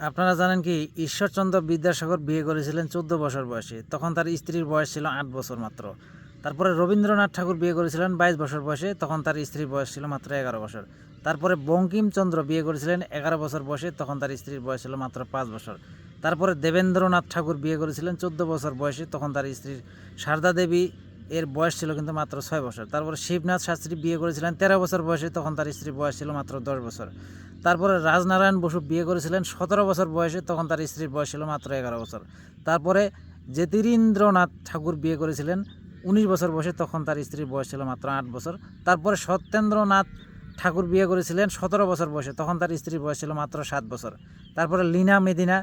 আপনারা জানেন কি, ঈশ্বরচন্দ্র বিদ্যাসাগর বিয়ে করেছিলেন চোদ্দ বছর বয়সে। তখন তার স্ত্রীর বয়স ছিল আট বছর মাত্র। তারপরে রবীন্দ্রনাথ ঠাকুর বিয়ে করেছিলেন বাইশ বছর বয়সে, তখন তার স্ত্রীর বয়স ছিল মাত্র এগারো বছর। তারপরে বঙ্কিমচন্দ্র বিয়ে করেছিলেন এগারো বছর বয়সে, তখন তার স্ত্রীর বয়স ছিল মাত্র পাঁচ বছর। তারপরে দেবেন্দ্রনাথ ঠাকুর বিয়ে করেছিলেন চোদ্দ বছর বয়সে, তখন তার স্ত্রীর সারদা দেবী এর বয়স ছিল কিন্তু মাত্র ছয় বছর। তারপরে শিবনাথ শাস্ত্রী বিয়ে করেছিলেন তেরো বছর বয়সে, তখন তার স্ত্রীর বয়স ছিল মাত্র দশ বছর। তারপরে রাজনারায়ণ বসু বিয়ে করেছিলেন সতেরো বছর বয়সে, তখন তার স্ত্রীর বয়স ছিল মাত্র এগারো বছর। তারপরে জ্যোতিরিন্দ্রনাথ ঠাকুর বিয়ে করেছিলেন উনিশ বছর বয়সে, তখন তার স্ত্রীর বয়স ছিল মাত্র আট বছর। তারপরে সত্যেন্দ্রনাথ ঠাকুর বিয়ে করেছিলেন সতেরো বছর বয়সে, তখন তার স্ত্রীর বয়স ছিল মাত্র সাত বছর। তারপরে লীনা মেদিনা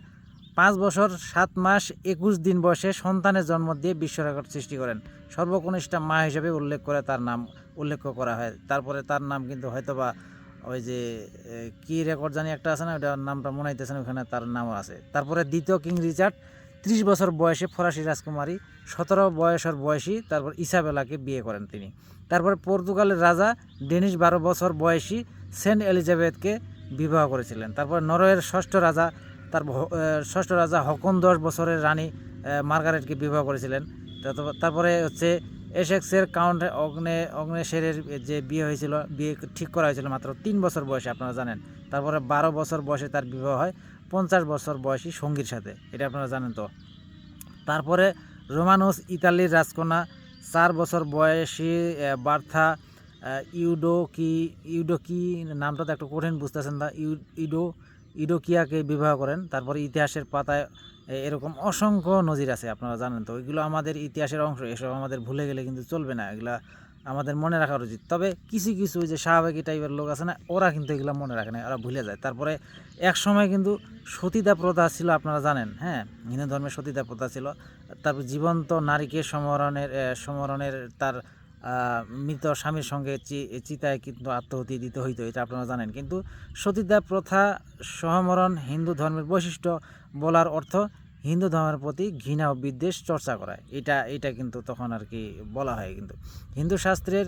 পাঁচ বছর, সাত মাস, একুশ দিন বয়সে সন্তানের জন্ম দিয়ে বিশ্ব রেকর্ড সৃষ্টি করেন। সর্বকনিষ্ঠা মা হিসেবে উল্লেখ করে তার নাম উল্লেখ করা হয়। তারপরে তার নাম কিন্তু হয়তোবা ওই যে কি রেকর্ড জানি একটা আছে না ওটার নামটা মনে হইতেছে না ওখানে তার নামও আছে। তারপরে দ্বিতীয় কিং রিচার্ড, ত্রিশ বছর বয়সে ফরাসি রাজকুমারী, সতেরো বয়সের বয়সী, তারপর ইসাবেলাকে বিয়ে করেন তিনি। তারপরে পর্তুগালের রাজা ডেনিশ বারো বছর বয়সী সেন্ট এলিজাবেথকে বিবাহ করেছিলেন। তারপর নরওয়ের ষষ্ঠ রাজা তার ষষ্ঠ রাজা হকন দশ বছরের রানী মার্গারেটকে বিবাহ করেছিলেন। তারপরে হচ্ছে এসেক্সের কাউন্ট অগ্নে, অগ্নেশেরের যে বিয়ে হয়েছিল, বিয়ে ঠিক করা হয়েছিল মাত্র তিন বছর বয়সে, আপনারা জানেন। তারপরে বারো বছর বয়সে তার বিবাহ হয়, পঞ্চাশ বছর বয়সী সঙ্গীর সাথে, এটা আপনারা জানেন তো। তারপরে রোমানুস, ইতালির রাজকন্যা, চার বছর বয়সী বার্থা ইউডো কি ইউডো কি নামটা তো একটু কঠিন বুঝতেছেন না, ইউ- ইডো ইডোকিয়াকে বিবাহ করেন, তারপরে ইতিহাসের পাতায় এরকম অসংখ্য নজির আছে, আপনারা জানেন তো। এগুলো আমাদের ইতিহাসের অংশ, এসব আমাদের ভুলে গেলে কিন্তু চলবে না, এগুলা আমাদের মনে রাখা উচিত। তবে কিছু কিছু যে স্বাভাবিক টাইপের লোক আছে না, ওরা কিন্তু এগুলো মনে রাখে না, ওরা ভুলে যায়। তারপরে এক সময় কিন্তু সতীদা প্রথা ছিল, আপনারা জানেন হ্যাঁ? হিন্দু ধর্মের সতীদা প্রথা ছিল। তারপর জীবন্ত নারীকে সমরণের সমরণের তার মৃত স্বামীর সঙ্গে চিতায় কিন্তু আত্মহতি দিতে হইতো, এটা আপনারা জানেন। কিন্তু সতীদা প্রথা, সহমরণ হিন্দু ধর্মের বৈশিষ্ট্য বলার অর্থ হিন্দু ধর্মের প্রতি ঘৃণা ও বিদ্বেষ চর্চা করা। এটা এটা কিন্তু তখন আর কি বলা হয় কিন্তু। হিন্দু শাস্ত্রের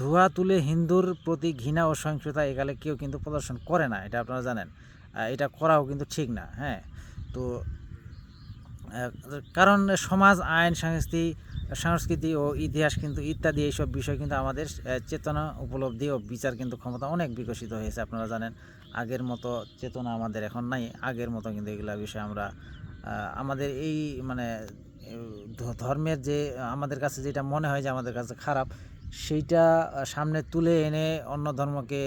ধোঁয়া তুলে হিন্দুর প্রতি ঘৃণা ও সহিংসতা একালে কেউ কিন্তু প্রদর্শন করে না, এটা আপনারা জানেন। এটা করাও কিন্তু ঠিক না হ্যাঁ। তো কারণ সমাজ, আইন, সংস্কৃতি সংস্কৃতি ও ইতিহাস কিন্তু ইত্যাদি এইসব বিষয় কিন্তু আমাদের চেতনা, উপলব্ধি ও বিচার কিন্তু ক্ষমতা অনেক বিকশিত হয়েছে, আপনারা জানেন। আগের মতো চেতনা আমাদের এখন নাই, আগের মতো কিন্তু এগুলো বিষয়ে আমরা আমাদের এই মানে ধর্মের যে, আমাদের কাছে যেটা মনে হয় যে আমাদের কাছে খারাপ, সেইটা সামনে তুলে এনে অন্য ধর্মকে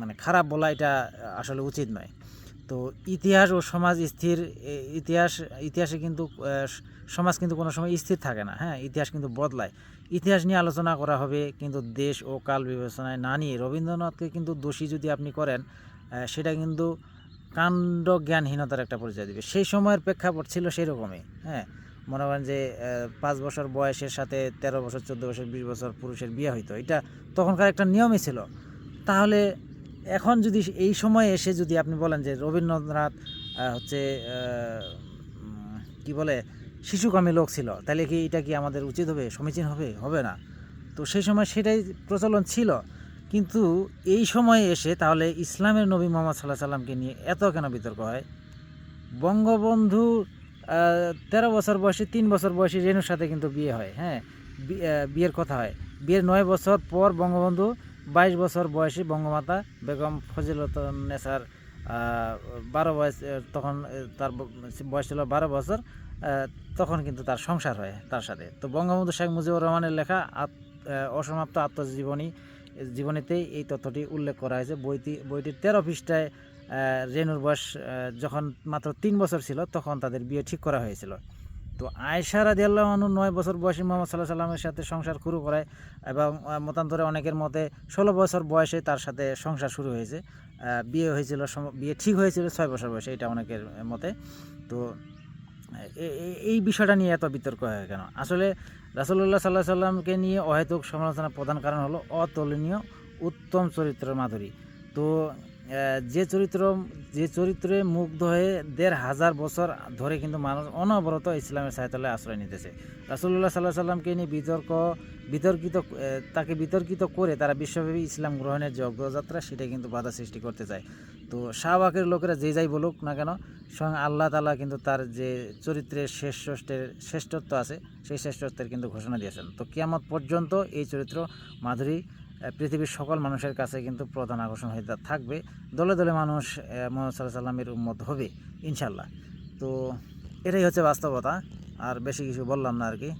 মানে খারাপ বলা এটা আসলে উচিত নয়। তো ইতিহাস ও সমাজ স্থির ইতিহাস, ইতিহাসে কিন্তু সমাজ কিন্তু কোনো সময় স্থির থাকে না। হ্যাঁ ইতিহাস কিন্তু বদলায়। ইতিহাস নিয়ে আলোচনা করা হবে, কিন্তু দেশ ও কাল বিবেচনায় না নিয়ে। রবীন্দ্রনাথকে কিন্তু দোষী যদি আপনি করেন সেটা কিন্তু কাণ্ড জ্ঞানহীনতার একটা পরিচয় দিবে। সেই সময়ের প্রেক্ষাপট ছিল সেই রকমই হ্যাঁ মনে করেন যে পাঁচ বছর বয়সের সাথে তেরো বছর, চোদ্দ বছর, বিশ বছর পুরুষের বিয়ে হইতো। এটা তখনকার একটা নিয়মই ছিল। তাহলে এখন যদি এই সময়ে এসে যদি আপনি বলেন যে রবীন্দ্রনাথ হচ্ছে কি বলে, শিশুকামী লোক ছিল, তাহলে কি এটা কি আমাদের উচিত হবে, সমীচীন হবে হবে না? তো সেই সময় সেটাই প্রচলন ছিল। কিন্তু এই সময়ে এসে তাহলে ইসলামের নবী মোহাম্মদ সাল্লাহ সাল্লামকে নিয়ে এত কেন বিতর্ক হয়? বঙ্গবন্ধু তেরো বছর বয়সে, তিন বছর বয়সী রেণুর সাথে কিন্তু বিয়ে হয় হ্যাঁ? বিয়ের কথা হয়। বিয়ের নয় বছর পর বঙ্গবন্ধু বাইশ বছর বয়সী বঙ্গমাতা বেগম ফজিলতনেসার বারো বয়স তখন তার বয়স ছিল বারো বছর তখন কিন্তু তার সংসার হয় তার সাথে। তো বঙ্গবন্ধু শেখ মুজিবুর রহমানের লেখা অসমাপ্ত আত্মজীবনী জীবনীতেই এই তথ্যটি উল্লেখ করা হয়েছে। বইটি, বইটির তেরো পৃষ্ঠায় রেনুর বয়স যখন মাত্র তিন বছর ছিল, তখন তাদের বিয়ে ঠিক করা হয়েছিল। তো আয়সা রাদিয়াল্লাহ আনহু নয় বছর বয়সী মোহাম্মদ সাল্লাহ সাল্লামের সাথে সংসার শুরু করায় এবং মতান্তরে অনেকের মতে ষোলো বছর বয়সে তার সাথে সংসার শুরু হয়েছে। বিয়ে হয়েছিল বিয়ে ঠিক হয়েছিল ছয় বছর বয়সে, এটা অনেকের মতে। তো এই বিষয়টা নিয়ে এত বিতর্ক হয় কেন? আসলে রাসুল্লাহ সাল্লাহ সাল্লামকে নিয়ে অহেতুক সমালোচনার প্রধান কারণ হলো অতুলনীয় উত্তম চরিত্রের মাধুরী। তো যে চরিত্র, যে চরিত্রে মুগ্ধ হয়ে দেড় হাজার বছর ধরে কিন্তু মানুষ অনবরত ইসলামের সাহিত্যলায় আশ্রয় নিতেছে। রাসুল্লাহ সাল্লাহ সাল্লামকে নিয়ে বিতর্ক, বিতর্কিত তাকে বিতর্কিত করে তারা বিশ্বব্যাপী ইসলাম গ্রহণের যে অগ্রযাত্রা সেটা কিন্তু বাধা সৃষ্টি করতে চায়। তো শাহবাগের লোকেরা যে যাই বলুক না কেন, স্বয়ং আল্লাহ তালা কিন্তু তার যে চরিত্রের শ্রেষ্ঠত্বের, শ্রেষ্ঠত্ব আছে, সেই শ্রেষ্ঠত্বের কিন্তু ঘোষণা দিয়েছেন। তো কিয়ামত পর্যন্ত এই চরিত্র মাধুরী পৃথিবীর সকল মানুষের কাছে কিন্তু প্রধান আকর্ষণ হয়ে থাকবে। দলে দলে মানুষ মোহাম্মদ সাল্লাহ সাল্লামের উম্মত হবে ইনশাল্লাহ তো এটাই হচ্ছে বাস্তবতা, আর বেশি কিছু বললাম না আর কি।